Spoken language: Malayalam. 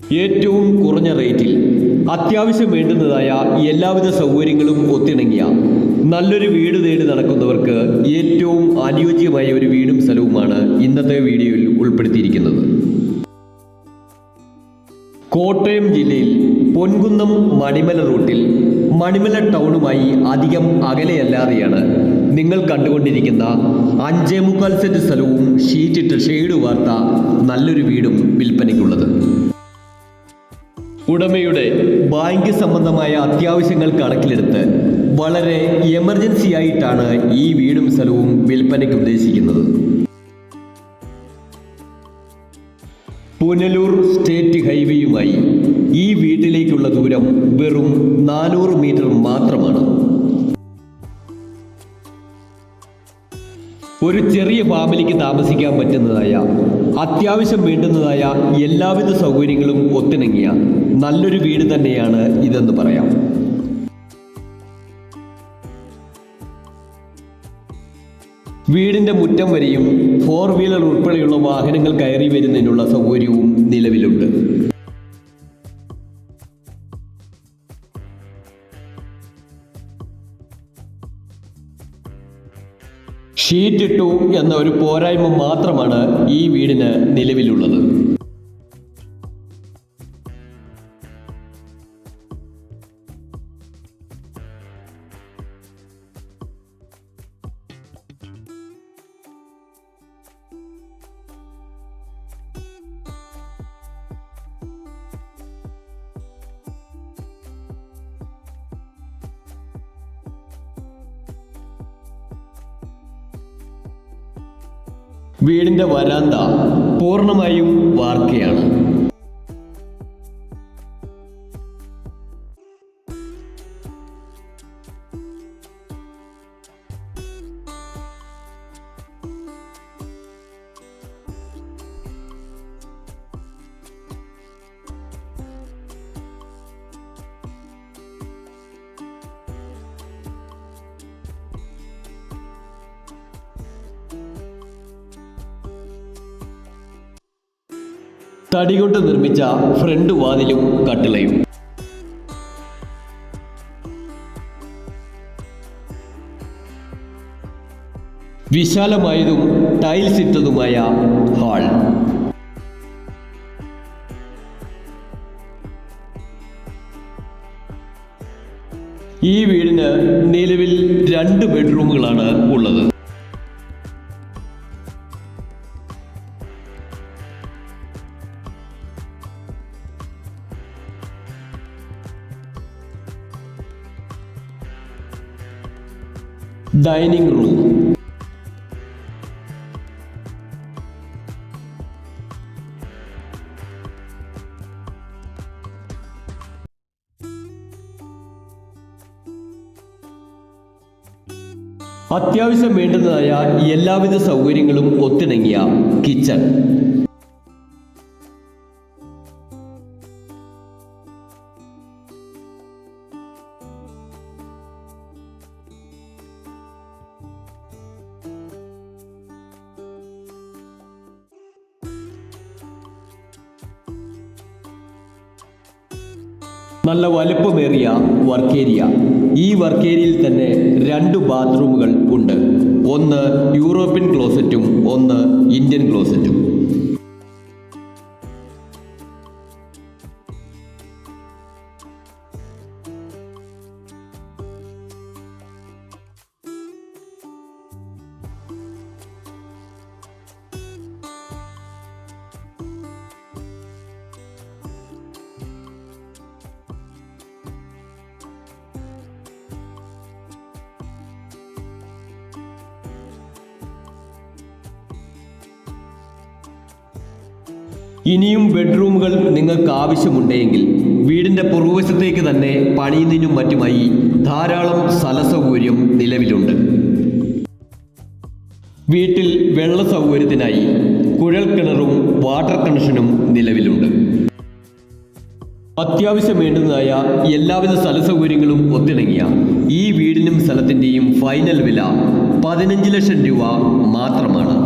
ഏറ്റവും കുറഞ്ഞ റേറ്റിൽ അത്യാവശ്യം വേണ്ടുന്നതായ എല്ലാവിധ സൗകര്യങ്ങളും ഒത്തിണങ്ങിയ നല്ലൊരു വീട് തേടി നടക്കുന്നവർക്ക് ഏറ്റവും അനുയോജ്യമായ ഒരു വീടും സ്ഥലവുമാണ് ഇന്നത്തെ വീഡിയോയിൽ ഉൾപ്പെടുത്തിയിരിക്കുന്നത്. കോട്ടയം ജില്ലയിൽ പൊൻകുന്നം മണിമല റൂട്ടിൽ മണിമല ടൗണുമായി അധികം അകലെയല്ലാതെയാണ് നിങ്ങൾ കണ്ടുകൊണ്ടിരിക്കുന്ന അഞ്ചേ മുക്കാൽ സെറ്റ് സ്ഥലവും ഷീറ്റിട്ട് ഷെയ്ഡ് വാർത്ത നല്ലൊരു വീടും വിൽപ്പനയ്ക്കുള്ളത്. ഉടമയുടെ ബാങ്ക് സംബന്ധമായ അത്യാവശ്യങ്ങൾ കണക്കിലെടുത്ത് വളരെ എമർജൻസി ആയിട്ടാണ് ഈ വീടും സ്ഥലവും വിൽപ്പനയ്ക്ക് ഉദ്ദേശിക്കുന്നത്. പുനലൂർ സ്റ്റേറ്റ് ഹൈവേയുമായി ഈ വീട്ടിലേക്കുള്ള ദൂരം വെറും നാനൂറ് മീറ്റർ മാത്രമാണ്. ഒരു ചെറിയ ഫാമിലിക്ക് താമസിക്കാൻ പറ്റുന്നതായ അത്യാവശ്യം വേണ്ടുന്നതായ എല്ലാവിധ സൗകര്യങ്ങളും ഒത്തിണങ്ങിയ നല്ലൊരു വീട് തന്നെയാണ് ഇതെന്ന് പറയാം. വീടിന്റെ മുറ്റം വരെയും ഫോർ വീലർ ഉൾപ്പെടെയുള്ള വാഹനങ്ങൾ കയറി വരുന്നതിനുള്ള സൗകര്യവും നിലവിലുണ്ട്. ഷീറ്റ് ഇട്ടു എന്ന ഒരു പോരായ്മ മാത്രമാണ് ഈ വീടിന് നിലവിലുള്ളത്. വീടിന്റെ വരാന്ത പൂർണമായും വാർക്കയാണ്. തടി കൊണ്ട് നിർമ്മിച്ച ഫ്രണ്ട് വാതിലും കട്ടിളയും. വിശാലമായതും ടൈൽസ് ഇട്ടതുമായ ഹാൾ. ഈ വീടിന് നിലവിൽ രണ്ട് ബെഡ്റൂമുകളാണ് ഉള്ളത്. Dining room. അത്യാവശ്യം വേണ്ടുന്നതായ എല്ലാവിധ സൗകര്യങ്ങളും ഒത്തിണങ്ങിയ കിച്ചൺ. നല്ല വലുപ്പമേറിയ വർക്ക് ഏരിയ ഈ വർക്ക് ഏരിയയിൽ തന്നെ രണ്ട് ബാത്റൂമുകൾ ഉണ്ട്. ഒന്ന് യൂറോപ്യൻ ക്ലോസറ്റും ഒന്ന് ഇന്ത്യൻ ക്ലോസറ്റും. ഇനിയും ബെഡ്റൂമുകൾ നിങ്ങൾക്ക് ആവശ്യമുണ്ടെങ്കിൽ വീടിന്റെ പുറകുവശത്തേക്ക് തന്നെ പണിയുന്നതിനും മറ്റുമായി ധാരാളം സ്ഥല സൗകര്യം നിലവിലുണ്ട്. വീട്ടിൽ വെള്ള സൗകര്യത്തിനായി കുഴൽ കിണറും വാട്ടർ കണക്ഷനും നിലവിലുണ്ട്. അത്യാവശ്യം വേണ്ടുന്നതായ എല്ലാവിധ സ്ഥലസൗകര്യങ്ങളും ഒത്തിണങ്ങിയ ഈ വീടിനും സ്ഥലത്തിന്റെയും ഫൈനൽ വില പതിനഞ്ച് ലക്ഷം രൂപ മാത്രമാണ്.